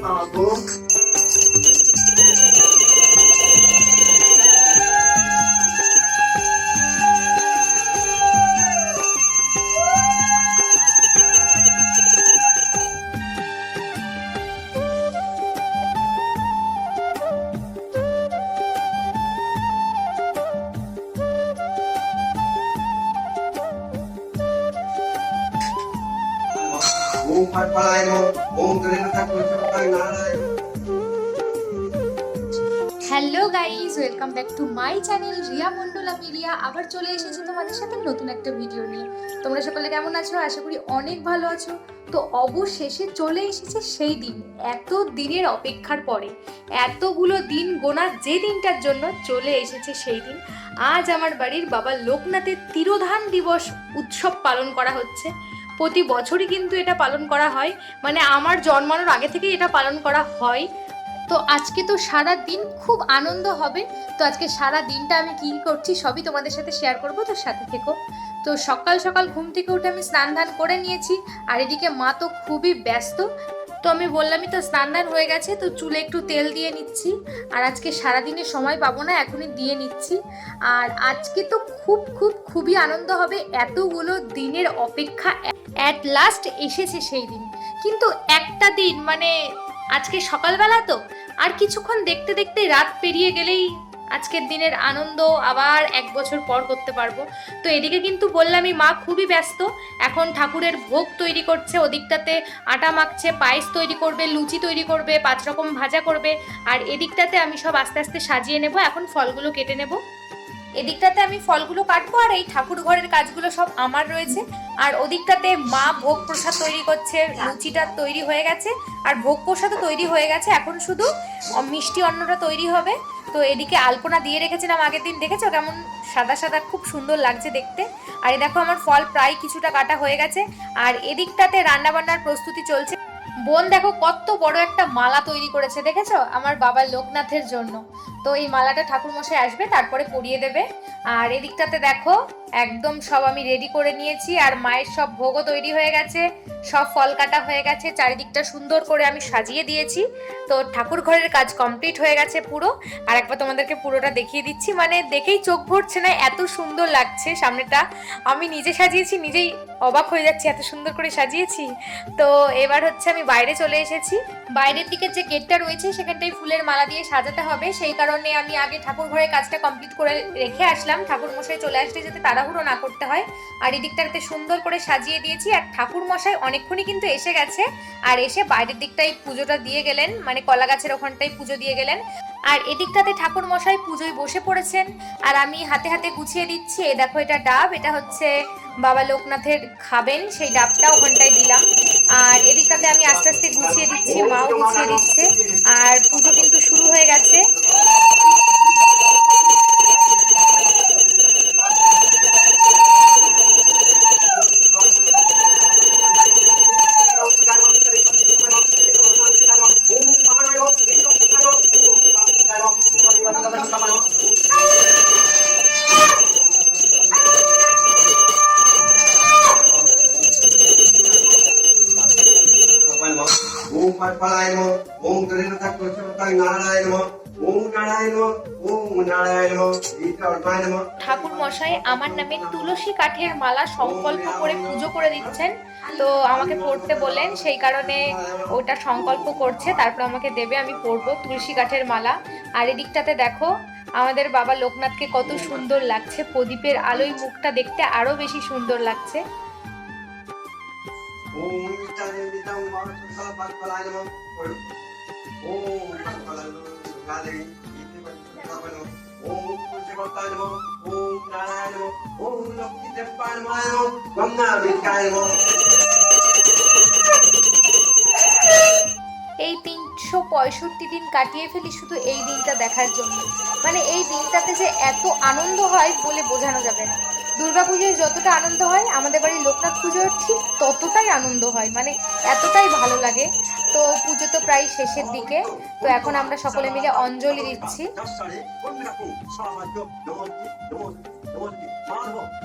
Bravo. Om hello guys welcome back to my channel Riya Mondal আমি রিয়া আবার চলে এসেছি তোমাদের সাথে নতুন একটা ভিডিও নিয়ে। তোমরা সকলে কেমন আছো? আশা করি অনেক ভালো আছো। তো অবশেষে চলে এসেছে সেই দিন, এত দিনের অপেক্ষার পরে। এতগুলো দিন গোনা যে দিনটার জন্য চলে এসেছে সেই দিন। আজ আমার বাড়ির বাবা লোকনাথের তিরোধান দিবস উৎসব পালন করা হচ্ছে। প্রতি বছরই কিন্তু এটা পালন করা হয়। মানে আমার জন্মানোর আগে থেকেই এটা পালন করা হয়। তো আজকে তো সারা দিন খুব আনন্দ হবে। তো আজকে সারা দিনটা আমি কী করছি সবই তোমাদের সাথে শেয়ার করব, তো সাথে থেকো। তো সকাল সকাল ঘুম থেকে উঠে আমি স্নান ধান করে নিয়েছি। আর এদিকে মা তো খুবই ব্যস্ত। তো আমি বললামই তো স্নান ধান হয়ে গেছে, তো চুলে একটু তেল দিয়ে নিচ্ছি। আর আজকে সারাদিনে সময় পাবো না, এখনই দিয়ে নিচ্ছি। আর আজকে তো খুব খুব, খুবই আনন্দ হবে, এতগুলো দিনের অপেক্ষা অ্যাট লাস্ট এসেছে সেই দিন। কিন্তু একটা দিন মানে আজকে সকালবেলা তো, আর কিছুক্ষণ দেখতে দেখতে রাত পেরিয়ে গেলেই আজকের দিনের আনন্দ আবার এক বছর পর করতে পারব। তো এদিকে কিন্তু বললামই, মা খুবই ব্যস্ত। এখন ঠাকুরের ভোগ তৈরি করছে, ওদিকটাতে আটা মাখছে, পায়েস তৈরি করবে, লুচি তৈরি করবে, পাঁচ রকম ভাজা করবে। আর এদিকটাতে আমি সব আস্তে আস্তে সাজিয়ে নেব। এখন ফলগুলো কেটে নেব। এদিকটাতে আমি ফলগুলো কাটবো আর এই ঠাকুর ঘরের কাজগুলো সব আমার রয়েছে। আর ওদিকটাতে মা ভোগ প্রসাদ তৈরি করছে, লুচিটা তৈরি হয়ে গেছে। আর ভোগ প্রসাদও তৈরি হয়ে গেছে। এখন শুধু মিষ্টি অন্নটা তৈরি হবে। তো এদিকে আলপনা দিয়ে রেখেছিলাম আগের দিন। দেখেছ কেমন সাদা সাদা, খুব সুন্দর লাগছে দেখতে। আর দেখো আমার ফল প্রায় কিছুটা কাটা হয়ে গেছে। আর এদিকটাতে রান্না বান্নার প্রস্তুতি চলছে। বোন দেখো কত বড় একটা মালা তৈরি করেছে, দেখেছ? আমার বাবা লোকনাথের জন্য। তো এই মালাটা ঠাকুর মশাই আসবে, তারপরে পরিয়ে দেবে। আর এদিকটাতে দেখো একদম সব আমি রেডি করে নিয়েছি আর মায়ের সব ভোগও তৈরি হয়ে গেছে, সব ফল কাটা হয়ে গেছে, চারিদিকটা সুন্দর করে আমি সাজিয়ে দিয়েছি। তো ঠাকুর ঘরের কাজ কমপ্লিট হয়ে গেছে পুরো। আর একবার তোমাদেরকে পুরোটা দেখিয়ে দিচ্ছি মানে দেখেই চোখ ভরছে না, এত সুন্দর লাগছে সামনেটা। আমি নিজে সাজিয়েছি, নিজেই অবাক হয়ে যাচ্ছি, এত সুন্দর করে সাজিয়েছি। তো এবার হচ্ছে আমি বাইরে চলে এসেছি। বাইরের দিকে যে গেটটা রয়েছে সেখানটাই ফুলের মালা দিয়ে সাজাতে হবে। সেই কারণে আমি আগে ঠাকুর ঘরের কাজটা কমপ্লিট করে রেখে আসলাম। ঠাকুর মশাই চলে আসলে যাতে তাড়াহুড়ো না করতে হয়। আর এদিকটাতে সুন্দর করে সাজিয়ে দিয়েছি। আর ঠাকুর মশাই অনেকক্ষণই কিন্তু এসে গেছে। আর এসে বাইরের দিকটাই পুজোটা দিয়ে গেলেন। মানে কলা গাছের ওখানটাই পুজো দিয়ে গেলেন। আর এদিকটাতে ঠাকুর মশাই পুজোয় বসে পড়েছেন। আর আমি হাতে হাতে গুছিয়ে দিচ্ছি। এ দেখো এটা ডাব। এটা হচ্ছে বাবা লোকনাথের খাবেন। সেই ডাবটা ওখানটায় দিলাম। আর এদিকটাতে আমি আস্তে আস্তে গুছিয়ে দিচ্ছি। মাও গুছিয়ে দিচ্ছে। আর পুজো কিন্তু শুরু হয়ে গেছে। নারায়ণ ওম নারায়ণ ওম নারায়ণ বিষ্ণু নম। ঠাকুর মশাই আমার নামে তুলসী কাঠের মালা সংকল্প করে পুজো করে দিচ্ছেন। তো আমাকে পড়তে বললেন সেই কারণে ওটা সংকল্প করছে তারপর আমাকে দেবে আমি পরবো তুলসী কাঠের মালা। আর এদিকটাতে দেখো আমাদের বাবা লোকনাথকে কত সুন্দর লাগছে প্রদীপের আলোয় মুখটা দেখতে আরও বেশি সুন্দর লাগছে। ওম চারিদিতাম মানসা পাটপাড়ায় নম ওম পাটপাড়ায় গালে ওম পুষ্পকর্তায় নম ওম নারায়ণ নম ওম লক্ষ্মী পঁয়ষট্টি দিন কাটিয়ে ফেলি শুধু এই দিনটা দেখার জন্য। মানে এই দিনটাতে যে এত আনন্দ হয় বলে বোঝানো যাবে না। দুর্গাপুজোয় যতটা আনন্দ হয়, আমাদের বাড়ির লোকনাথ পুজোর ঠিক ততটাই আনন্দ হয়। মানে এতটাই ভালো লাগে। তো পুজো তো প্রায় শেষের দিকে। তো এখন আমরা সকলে মিলে অঞ্জলি দিচ্ছি।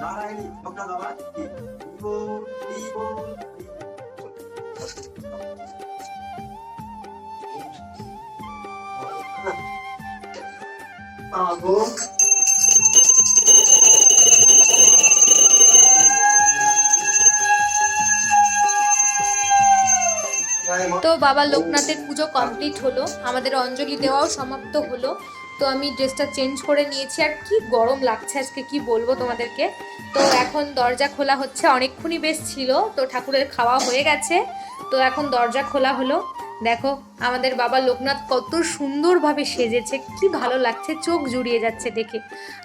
নারায়ণী খাব তো বাবা লোকনাথের পুজো কমপ্লিট হলো, আমাদের অঞ্জলি দেওয়াও সমাপ্ত হলো। তো আমি ড্রেসটা চেঞ্জ করে নিয়েছি, আর কি গরম লাগছে আজকে, কি বলব তোমাদেরকে? তো এখন দরজা খোলা হচ্ছে, অনেকক্ষণই বেশ ছিল, তো ঠাকুরের খাওয়া হয়ে গেছে। তো এখন দরজা খোলা হলো। দেখো, আমাদের বাবা লোকনাথ কত সুন্দরভাবে সেজেছে, কি ভালো লাগছে, চোখ জুড়িয়ে যাচ্ছে দেখে।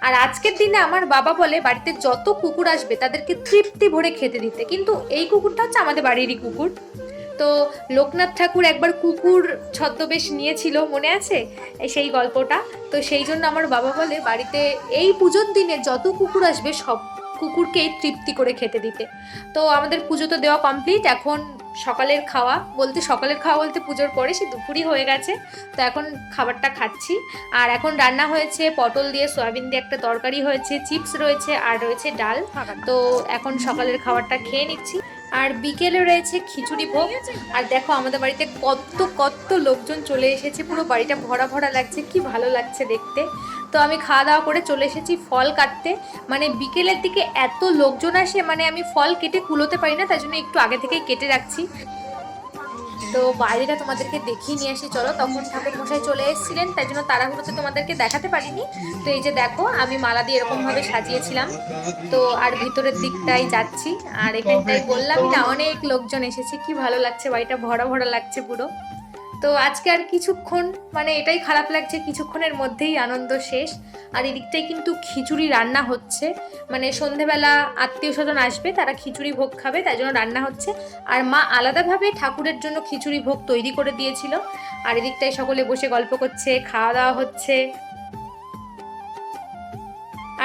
আর আজকের দিনে আমার বাবা বলে, বাড়িতে যত কুকুর আসবে, তাদেরকে তৃপ্তি ভরে খেতে দিতে। কিন্তু এই কুকুরটা হচ্ছে আমাদের বাড়িরই কুকুর। তো লোকনাথ ঠাকুর একবার কুকুর ছদ্মবেশ নিয়েছিল, মনে আছে? সেই গল্পটা। তো সেই জন্য আমার বাবা বলে, বাড়িতে এই পুজোর দিনে যত কুকুর আসবে, সব কুকুরকেই তৃপ্তি করে খেতে দিতে। তো আমাদের পুজো তো দেওয়া কমপ্লিট এখন সকালের খাওয়া বলতে সকালের খাওয়া বলতে পুজোর পরে সে দুপুরই হয়ে গেছে। তো এখন খাবারটা খাচ্ছি। আর এখন রান্না হয়েছে পটল দিয়ে সয়াবিন দিয়ে একটা তরকারি হয়েছে চিপস রয়েছে আর রয়েছে ডাল। তো এখন সকালের খাবারটা খেয়ে নিচ্ছি। আর বিকেলে রয়েছে খিচুড়ি ভোগ। আর দেখো আমাদের বাড়িতে কত কত লোকজন চলে এসেছে। পুরো বাড়িটা ভরা ভরা লাগছে। কি ভালো লাগছে দেখতে। তো আমি খাওয়া দাওয়া করে চলে এসেছি ফল কাটতে। মানে বিকেলের দিকে এত লোকজন আসে মানে আমি ফল কেটে কুলোতে পারি না তাই জন্য একটু আগে থেকেই কেটে রাখছি। তো বাইরেটা তোমাদেরকে দেখিয়ে নিয়ে আসি, চলো। তখন ঠাকুর মশাই চলে এসেছিলেন তাই জন্য তাড়াহুড়োতে তোমাদেরকে দেখাতে পারিনি। তো এই যে দেখো, আমি মালা দিয়ে এরকমভাবে সাজিয়েছিলাম। তো আর ভিতরের দিকটাই যাচ্ছি। আর এখানটাই বললাম না, অনেক লোকজন এসেছে, কি ভালো লাগছে, বাড়িটা ভরা ভরা লাগছে পুরো। তো আজকে আর কিছুক্ষণ মানে এটাই খারাপ লাগছে, কিছুক্ষণের মধ্যেই আনন্দ শেষ। আর এদিকটাই কিন্তু খিচুড়ি রান্না হচ্ছে। মানে সন্ধেবেলা আত্মীয় স্বজন আসবে, তারা খিচুড়ি ভোগ খাবে, তাই জন্য রান্না হচ্ছে। আর মা আলাদাভাবে ঠাকুরের জন্য খিচুড়ি ভোগ তৈরি করে দিয়েছিল। আর এদিকটাই সকলে বসে গল্প করছে, খাওয়া দাওয়া হচ্ছে।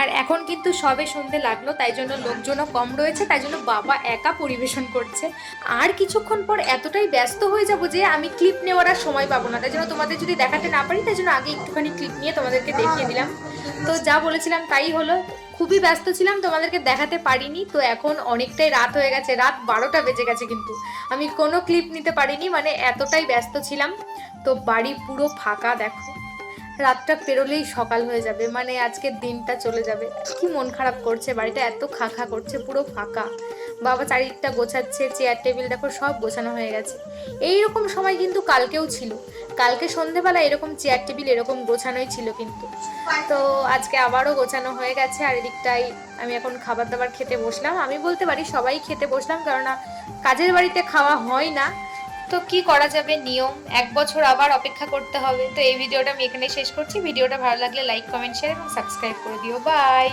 আর এখন কিন্তু সবে সন্ধে লাগল, তাই জন্য লোকজনও কম রয়েছে, তাই জন্য বাবা একা পরিবেশন করছে। আর কিছুক্ষণ পর এতটাই ব্যস্ত হয়ে যাব যে আমি ক্লিপ নেওয়ার আর সময় পাবো না। তাই জন্য তোমাদের যদি দেখাতে না পারি, তাই জন্য আগে একটুখানি ক্লিপ নিয়ে তোমাদেরকে দেখিয়ে দিলাম। তো যা বলেছিলাম তাই হলো। খুবই ব্যস্ত ছিলাম, তোমাদেরকে দেখাতে পারিনি। তো এখন অনেকটাই রাত হয়ে গেছে, রাত বারোটা বেজে গেছে কিন্তু। আমি কোনো ক্লিপ নিতে পারিনি মানে এতটাই ব্যস্ত ছিলাম। তো বাড়ি পুরো ফাঁকা, দেখো। রাতটা পেরোলেই সকাল হয়ে যাবে মানে আজকের দিনটা চলে যাবে। কি মন খারাপ করছে, বাড়িটা এত খা খা করছে, পুরো ফাঁকা। বাবা চারিদিকটা গোছাচ্ছে চেয়ার টেবিল দেখো, সব গোছানো হয়ে গেছে। এই রকম সময় কিন্তু কালকেও ছিল। কালকে সন্ধেবেলা এরকম চেয়ার টেবিল এরকম গোছানোই ছিল কিন্তু। তো আজকে আবারও গোছানো হয়ে গেছে, আর এদিকটাই আমি এখন খাবার দাবার খেতে বসলাম। আমি বলতে পারি সবাই খেতে বসলাম, কেননা কাজের বাড়িতে খাওয়া হয় না। তো কি করা যাবে? নিয়ম। এক বছর আবার অপেক্ষা করতে হবে। তো এই ভিডিওটা আমি এখানে শেষ করছি। ভিডিওটা ভালো লাগলে লাইক কমেন্ট শেয়ার এবং সাবস্ক্রাইব করে দিও। বাই